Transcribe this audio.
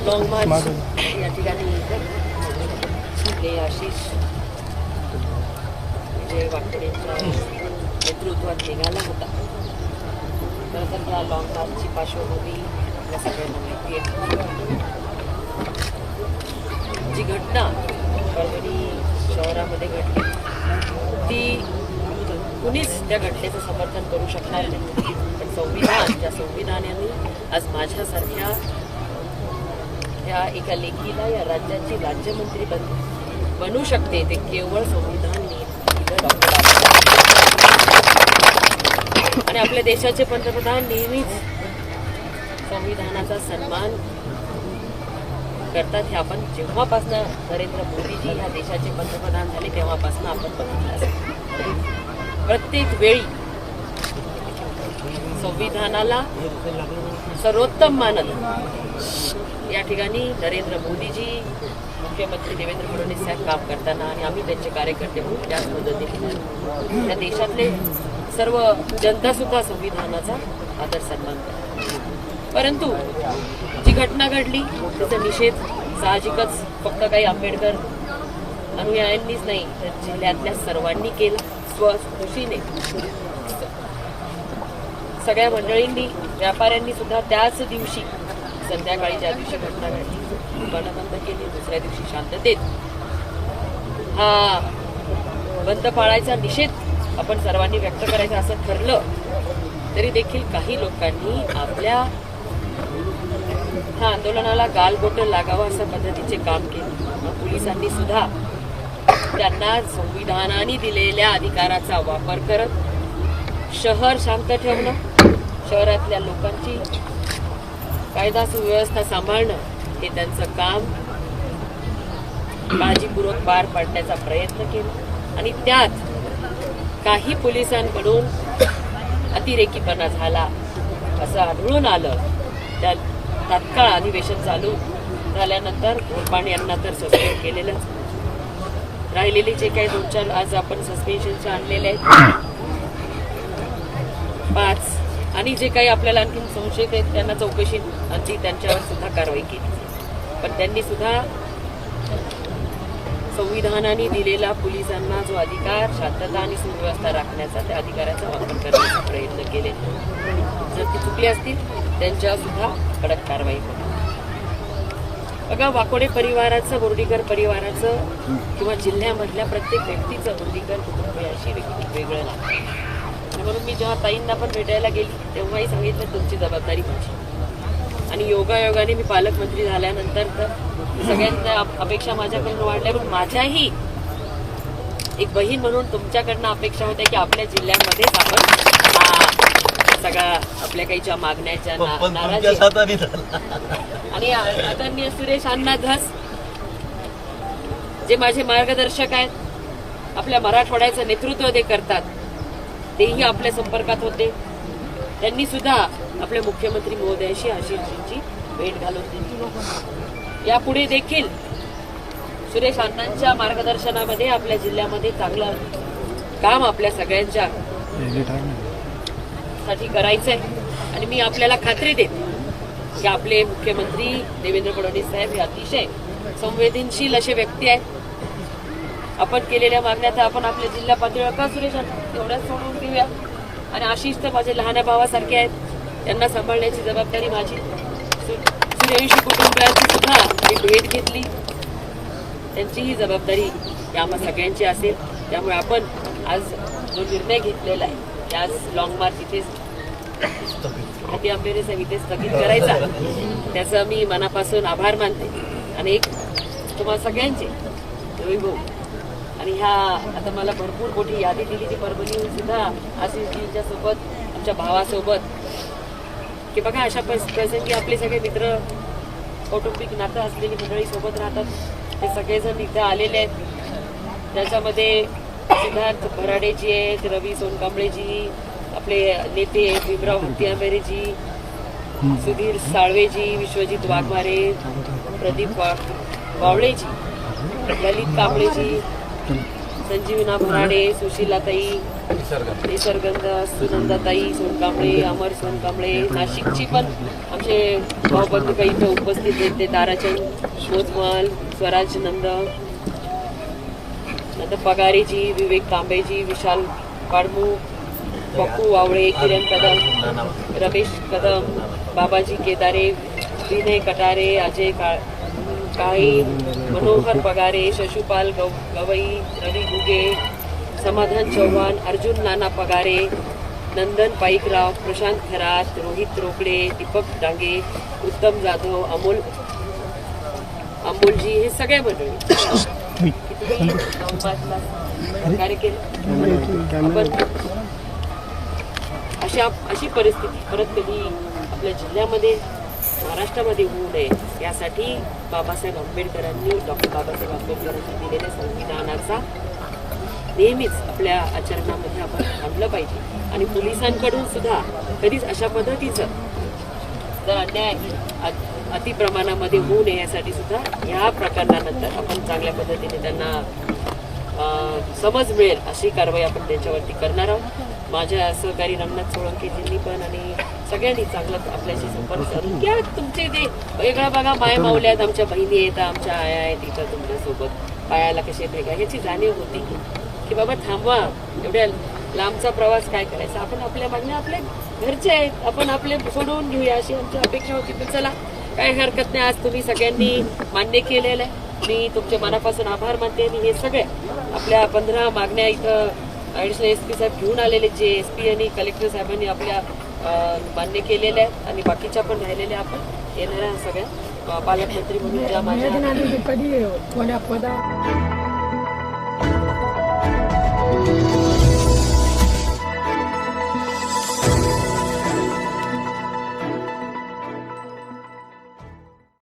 Long March या ठिकाणी हे आशिष विजय वाकडेंच्या नेतृत्वात निघाला होता खरं तर त्या लॉंग मार्चची पार्श्वभूमी आपल्या सगळ्यांना माहिती आहे जी घटना परभणी शहरामध्ये घडली ती कुणीच त्या घटनेचं समर्थन करू शकणार नाही पण संविधान त्या संविधानाने आज माझ्यासारख्या ह्या एका लेखीला या राज्याची राज्यमंत्री बन बनू शकते. ते केवळ संविधान आणि आपल्या देशाचे पंतप्रधान नेहमीच संविधानाचा सन्मान करतात. हे आपण जेव्हापासनं नरेंद्र मोदीजी ह्या देशाचे पंतप्रधान झाले तेव्हापासून आपण बघितलं प्रत्येक वेळी संविधानाला सर्वोत्तम मानत या ठिकाणी नरेंद्र मोदीजी मुख्यमंत्री देवेंद्र फडणवीस साहेब काम करताना आणि आम्ही त्यांचे कार्यकर्ते म्हणून त्याच मदतीने त्या देशातले सर्व जनतासुद्धा संविधानाचा आदर सन्मान करतात. परंतु जी घटना घडली त्याचा निषेध साहजिकच फक्त काही आंबेडकर अनुयायांनीच नाही तर जिल्ह्यातल्या सर्वांनी केला स्वखुशीने. सगळ्या मंडळींनी व्यापाऱ्यांनी सुद्धा त्याच दिवशी संध्याकाळी ज्या दिवशी घटना घडली दुकानं बंद केली दुसऱ्या दिवशी शांततेत हा बंद पाळायचा निषेध आपण सर्वांनी व्यक्त करायचा असं ठरलं तरी देखील काही लोकांनी आपल्या ह्या आंदोलनाला गालबोट लागावं अशा पद्धतीचे काम केले. पोलिसांनी सुद्धा त्यांना संविधानाने दिलेल्या अधिकाराचा वापर करत शहर शांत ठेवणं शहरातल्या लोकांची कायदा सुव्यवस्था सांभाळणं हे त्यांचं काम. काळजीपूर्वक पार पाडण्याचा प्रयत्न केला. आणि त्यात काही पोलिसांकडून अतिरेकीपणा झाला असं आढळून आलं. त्या तात्काळ अधिवेशन चालू झाल्यानंतर गोरपाण यांना तर सस्पेंड केलेलंच. राहिलेले जे काही दोन चार आज आपण सस्पेन्शनचे आणलेले आहेत. पाच आणि जे काही आपल्याला आणखी संशयित आहेत त्यांना चौकशी आणखी त्यांच्यावर सुद्धा कारवाई केली. पण त्यांनी सुद्धा संविधानाने दिलेला पोलिसांना जो अधिकार शांतता आणि सुव्यवस्था राखण्याचा त्या अधिकाराचा वापर करण्याचा प्रयत्न केले. जर ती चुकली असतील त्यांच्यावर सुद्धा कडक कारवाई होती बघा वाकोडे परिवाराचं बोर्डीकर परिवाराचं किंवा जिल्ह्यामधल्या प्रत्येक व्यक्तीचं बोर्डीकर कुटुंबियाशी वेग- वेगळं लागतं आणि म्हणून मी जेव्हा ताईंना पण भेटायला गेली तेव्हाही सांगितलं तुमची जबाबदारी माझी. आणि योगायोगाने मी पालकमंत्री झाल्यानंतर तर सगळ्यांच्या अप- अपेक्षा माझ्याकडून वाढल्या पण माझ्याही एक बहीण म्हणून तुमच्याकडनं अपेक्षा होत्या की आपल्या जिल्ह्यामध्येच आपण हा सगळा आपल्या काही ज्या मागण्याच्या नाराजी आणि आदरणीय सुरेश अण्णा धस जे माझे मार्गदर्शक आहेत आपल्या मराठवाड्याचं नेतृत्व ते करतात. तेही आपल्या संपर्कात होते. त्यांनी सुद्धा आपल्या मुख्यमंत्री महोदयाशी आशिषजींची भेट घालवली. यापुढे देखील सुरेश अण्णांच्या मार्गदर्शनामध्ये आपल्या जिल्ह्यामध्ये चांगलं काम आपल्या सगळ्यांच्या साठी करायचंय. आणि मी आपल्याला खात्री देते की आपले मुख्यमंत्री देवेंद्र फडणवीस साहेब हे अतिशय संवेदनशील असे व्यक्ती आहेत. आपण केलेल्या मागण्या तर आपण आपल्या जिल्हा पातळीवर का सुरेश तेवढ्याच सोडून देऊया? आणि आशिष तर माझे लहान भावासारखे आहेत. त्यांना सांभाळण्याची जबाबदारी माझी. सु- सूर्यवंशी कुटुंबियांची सुद्धा मी भेट घेतली. त्यांची ही जबाबदारी आम्हा सगळ्यांची असेल. त्यामुळे आपण आज जो निर्णय घेतलेला आहे की आज लॉंग मार्च इथेच आधी आंबेरे साहेब इथे स्थगित करायचा त्याचं मी मनापासून आभार मानते. आणि एक तुम्हाला सगळ्यांचे वैभव भाऊ आणि ह्या आता मला भरपूर मोठी यादी दिली ती परभणीहून सुद्धा आशिषजींच्या सोबत आमच्या भावासोबत. की बघा अशा प्रसंगी आपले सगळे मित्र कौटुंबिक नातं असलेली मंडळी सोबत राहतात. ते सगळेजण इथं आलेले आहेत. त्याच्यामध्ये सिद्धार्थ भराडेजी आहेत रवी सोनकांबळेजी आपले नेते भीमराव हत्ती सुधीर साळवेजी विश्वजित वाघमारे प्रदीप वा वावळेजी ललित कांबळेजी संजीवना भराडे सुशीलाताई निसर्गंध सुनंदाताई सोनकांबळे अमर सोनकांबळे नाशिकची पण आमचे भाऊबंधू काही इथं उपस्थित आहेत. ते ताराचंद मोजमल स्वराज नंद नंतर पगारेजी विवेक तांबेजी विशाल पाडमू पप्पू वावळे किरण कदम रमेश कदम बाबाजी केदारे विनय कटारे अजय का काळी मनोहर पगारे शशुपाल गव गवई रवी गुगे समाधान चव्हाण अर्जुन नाना पगारे नंदन पाईकराव प्रशांत खरात रोहित रोकडे दीपक डांगे उत्तम जाधव अमोल अमोलजी हे सगळे मंडळी. कार्य केलं अशा अशी परिस्थिती परत कधी आपल्या जिल्ह्यामध्ये महाराष्ट्रामध्ये होऊ नये. यासाठी बाबासाहेब आंबेडकरांनी डॉक्टर बाबासाहेब आंबेडकरांनी दिलेल्या संविधानाचा नेहमीच आपल्या आचरणामध्ये आपण आणलं पाहिजे. आणि पोलिसांकडून सुद्धा कधीच अशा पद्धतीचं जर अन्याय अतिप्रमाणामध्ये होऊ नये यासाठी सुद्धा ह्या प्रकरणानंतर आपण चांगल्या पद्धतीने त्यांना समज मिळेल अशी कारवाई आपण त्यांच्यावरती करणार आहोत. माझ्या सहकारी रंगनाथ सोळंकेजींनी पण आणि सगळ्यांनी चांगलं आपल्याशी संपर्क साधून घ्या. तुमचे ते वेगळा बघा माय मावल्या आहेत आमच्या बहिणी आहेत आमच्या आया आहेत इथं तुमच्यासोबत. पायाला कसे का ह्याची जाणीव होती की बाबा थांबवा. एवढ्या लांबचा प्रवास काय करायचा? आपण आपल्या मागण्या आपल्या घरचे आहेत. आपण आपले सोडवून घेऊया अशी आमची अपेक्षा होती. पण चला काही हरकत नाही. आज तुम्ही सगळ्यांनी मान्य केलेलं आहे. मी तुमचे मनापासून आभार मानते आणि हे सगळे आपल्या पंधरा मागण्या इथं ॲडिशनल एस पी साहेब घेऊन आलेले जे एस पी आणि कलेक्टर साहेबांनी आपल्या मान्य केलेल्या आहेत आणि बाकीच्या पण राहिलेल्या आपण येणाऱ्या सगळ्या पालकमंत्री म्हणून ज्या माझ्या